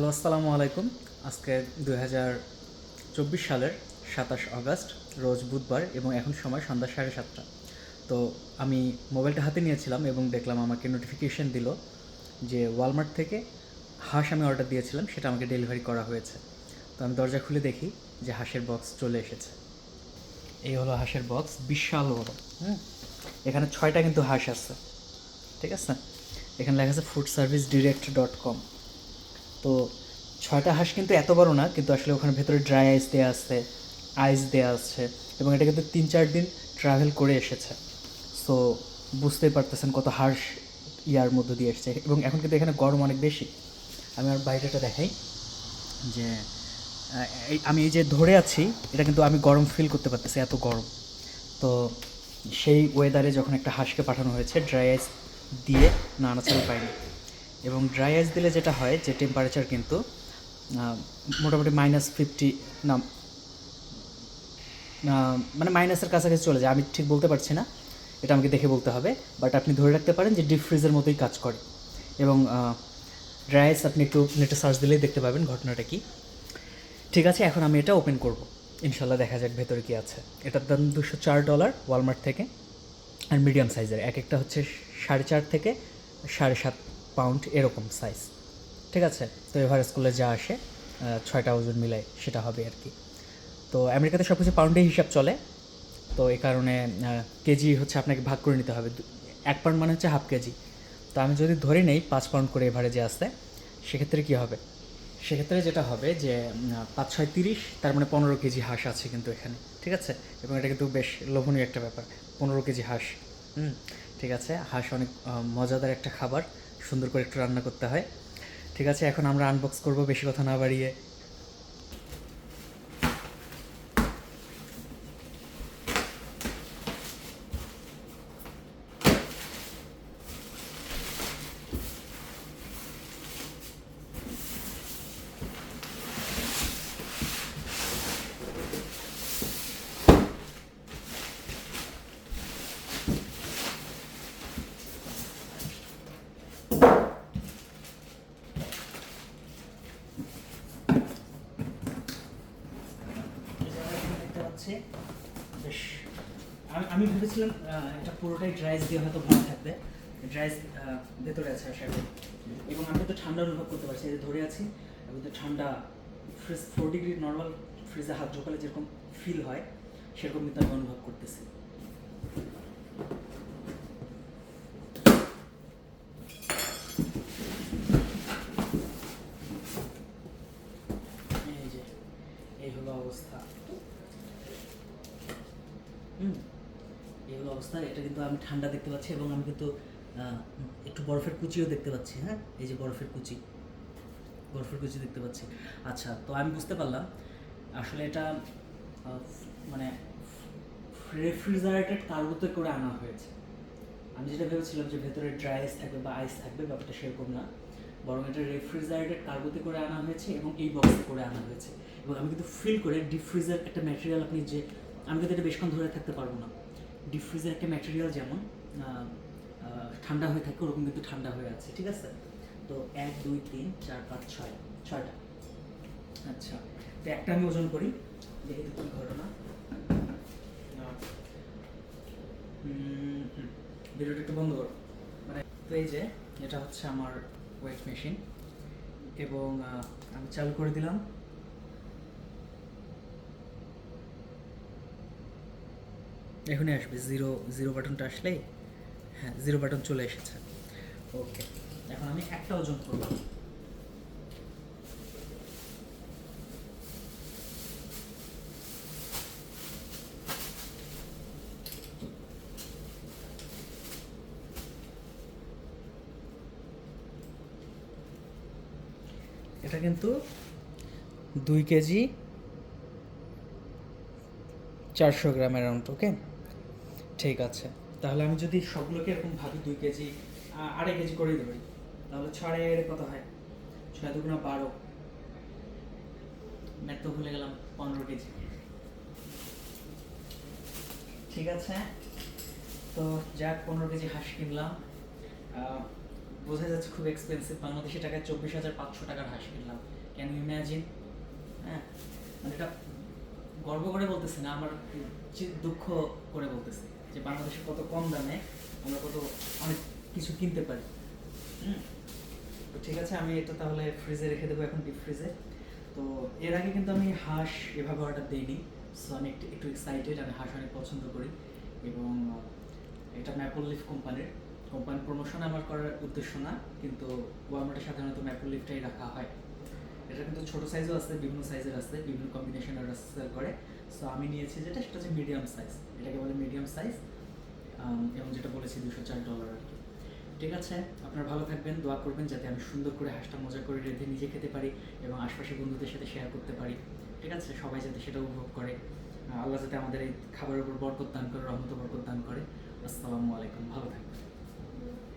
Hello, আসসালামু আলাইকুম। আজকে দুই চব্বিশ সালের সাতাশ আগস্ট রোজ বুধবার এবং এখন সময় সন্ধ্যা সাড়ে সাতটা। তো আমি মোবাইলটা হাতে নিয়েছিলাম এবং দেখলাম আমাকে নোটিফিকেশন দিল যে ওয়ালমার্ট থেকে হাঁস আমি অর্ডার দিয়েছিলাম, সেটা আমাকে ডেলিভারি করা হয়েছে। তো আমি দরজা খুলে দেখি যে হাঁসের বক্স চলে এসেছে। এই হলো হাঁসের বক্স বিশাল বড়, হুম? এখানে ছয়টা কিন্তু হাঁস আছে, ঠিক আছে? এখানে লেখা আছে food service direct dot com তো ছয়টা হাঁস কিন্তু এত বড় না, কিন্তু আসলে ওখানে ভেতরে ড্রাই আইস দেওয়া আছে আইস দেওয়া আছে এবং এটা কিন্তু তিন চার দিন ট্রাভেল করে এসেছে। সো বুঝতেই পারতেছেন কত হাঁস ইয়ার মধ্যে দিয়ে এসেছে এবং এখন কিন্তু এখানে গরম অনেক বেশি। আমি আর বাইরেটা দেখাই যে আমি এই যে ধরে আছি, এটা কিন্তু আমি গরম ফিল করতে পারতেছি এত গরম। তো সেই ওয়েদারে যখন একটা হাঁসকে পাঠানো হয়েছে ড্রাই আইস দিয়ে নাড়াচাড়া পাইনি। এবং ড্রাই আইস দিলে যেটা হয় যে টেম্পারেচার কিন্তু মোটামুটি মাইনাস ফিফটি না মানে মাইনাসের কাছাকাছি চলে যায়। আমি ঠিক বলতে পারছি না, এটা আমাকে দেখে বলতে হবে। বাট আপনি ধরে রাখতে পারেন যে ডিপ ফ্রিজের মতোই কাজ করে। এবং ড্রাই আইস আপনি একটু নেটে সার্চ দিলেই দেখতে পাবেন ঘটনাটা কি। ঠিক আছে, এখন আমি এটা ওপেন করব। ইনশাল্লাহ দেখা যাক ভেতরে কি আছে। এটার দাম দুশো চার ডলার ওয়ালমার্ট থেকে। আর মিডিয়াম সাইজের এক একটা হচ্ছে সাড়ে চার থেকে সাড়ে সাত পাউন্ড এরকম সাইজ ঠিক আছে? তো এভারেজ করলে যা আসে ছয়টা ওজন মিলায় সেটা হবে আর কি। তো আমেরিকাতে সব কিছু পাউন্ডে হিসাব চলে। তো এই কারণে কেজি হচ্ছে আপনাকে ভাগ করে নিতে হবে। এক পাউন্ড মানে হচ্ছে হাফ কেজি। তো আমি যদি ধরে নেই পাঁচ পাউন্ড করে এভারেজে আসতে, সেক্ষেত্রে কী হবে? সেক্ষেত্রে যেটা হবে যে পাঁচ ছয় তিরিশ, তার মানে পনেরো কেজি হাঁস আছে কিন্তু এখানে। ঠিক আছে? এবং এটা কিন্তু বেশ লোভনীয় একটা ব্যাপার। পনেরো কেজি হাঁস। হুম? ঠিক আছে? হাঁস অনেক মজাদার একটা খাবার। সুন্দর করে একটু রান্না করতে হয়। ঠিক আছে, এখন আমরা আনবক্স করব, বেশি কথা না বাড়িয়ে দেখতে পাচ্ছি বেশ, আমি ভেবেছিলাম এটা পুরোটাই ড্রাইস দিয়ে হয়তো ভালো থাকবে। ড্রাইস ভেতরে আছে আশা করি। এবং আমি তো ঠান্ডা অনুভব করতে পারছি, এই ধরে আছি এবং তো ঠান্ডা ফ্রিজ ফোর ডিগ্রি নর্মাল ফ্রিজে হাত ঢোকালে যেরকম ফিল হয়, সেরকম কিন্তু আমি অনুভব করতেছি এই যে এই হলো অবস্থা হুম অবস্থা এটা কিন্তু আমি ঠান্ডা দেখতে পাচ্ছি এবং আমি কিন্তু একটু বরফের কুচিও দেখতে পাচ্ছি হ্যাঁ? এই যে বরফের কুচি। বরফের কুচি দেখতে পাচ্ছি। আচ্ছা তো আমি বুঝতে পারলাম। আসলে এটা মানে রেফ্রিজারেটেড কার্গোতে করে আনা হয়েছে। আমি যেটা ভেবেছিলাম যে ভেতরে ড্রাই আইস থাকবে বা আইস থাকবে, ব্যাপারটা সেরকম না। বরং এটা রেফ্রিজারেটেড কার্গোতে করে আনা হয়েছে এবং এই বক্সে করে আনা হয়েছে। এবং আমি কিন্তু ফিল করে ডিপ ফ্রিজের একটা ম্যাটেরিয়াল আপনি যে, আমি কিন্তু এটা বেশক্ষণ ধরে থাকতে পারব না। ডিপ ফ্রিজের একটা ম্যাটেরিয়াল যেমন ঠান্ডা হয়ে থাকে, ওরকম কিন্তু ঠান্ডা হয়ে আছে, ঠিক আছে? তো এক, দুই, তিন, চার, পাঁচ, ছয়, ছয়টা। আচ্ছা তো একটা আমি ওজন করি দেখি তো কী ঘটনা। ভিডিওটা একটু বন্ধ করো। মানে তো এই যে, এটা হচ্ছে আমার ওয়েট মেশিন এবং আমি চালু করে দিলাম। এখনই আসবে জিরো জিরো বাটনটা আসলেই হ্যাঁ জিরো বাটন চলে এসেছে। ওকে এখন আমি একটা ওজন করব। এটা কিন্তু দুই কেজি চারশো গ্রাম অ্যারাউন্ড ওকে ঠিক আছে। তাহলে আমি যদি সবগুলোকে এরকম ভাবি দুই কেজি আড়াই কেজি করে দেবো। তাহলে ছয় এর কত হয়? ছয় দুগুণা বারো। ম্যাথ তো ভুলে গেলাম, পনেরো কেজি। ঠিক আছে? তো যাক, পনেরো কেজি হাঁস কিনলাম। বোঝা যাচ্ছে খুব এক্সপেন্সিভ বাংলাদেশি টাকায় চব্বিশ হাজার পাঁচশো টাকার হাঁস কিনলাম। ক্যান ইউ ইম্যাজিন হ্যাঁ? মানে এটা গর্ব করে বলতেছি না, আমার দুঃখ করে বলতেছি। যে বাংলাদেশে কত কম দামে আমরা কত অনেক কিছু কিনতে পারি। তো ঠিক আছে, আমি এটা তাহলে ফ্রিজে রেখে দেবো এখন ডিপ ফ্রিজে তো এর আগে কিন্তু আমি হাঁস এভাবে অর্ডার দিইনি সো আমি একটু একটু এক্সাইটেড আমি হাঁস অনেক পছন্দ করি। এবং এটা ম্যাপল লিফ কোম্পানির কোম্পানির প্রমোশন আমার করার উদ্দেশ্য না, কিন্তু ওয়ালমার্টে সাধারণত ম্যাপল লিফটাই রাখা হয়। এটা কিন্তু ছোট সাইজও আছে, বিভিন্ন সাইজের আছে, বিভিন্ন কম্বিনেশনের সেল করে। সো আমি নিয়েছি যেটা, সেটা হচ্ছে মিডিয়াম সাইজ এটাকে বলে মিডিয়াম সাইজ এবং যেটা বলেছি দুশো চার ডলার আর কি। ঠিক আছে? আপনারা ভালো থাকবেন, দোয়া করবেন যাতে আমি সুন্দর করে হাঁসটা মজা করে রেঁধে নিজে খেতে পারি এবং আশপাশের বন্ধুদের সাথে শেয়ার করতে পারি। ঠিক আছে? সবাই যাতে সেটা উপভোগ করে। আল্লাহ যাতে আমাদের এই খাবারের উপর বরকত দান করে, রহমত বরকত দান করে। আসসালামু আলাইকুম। ভালো থাকবেন।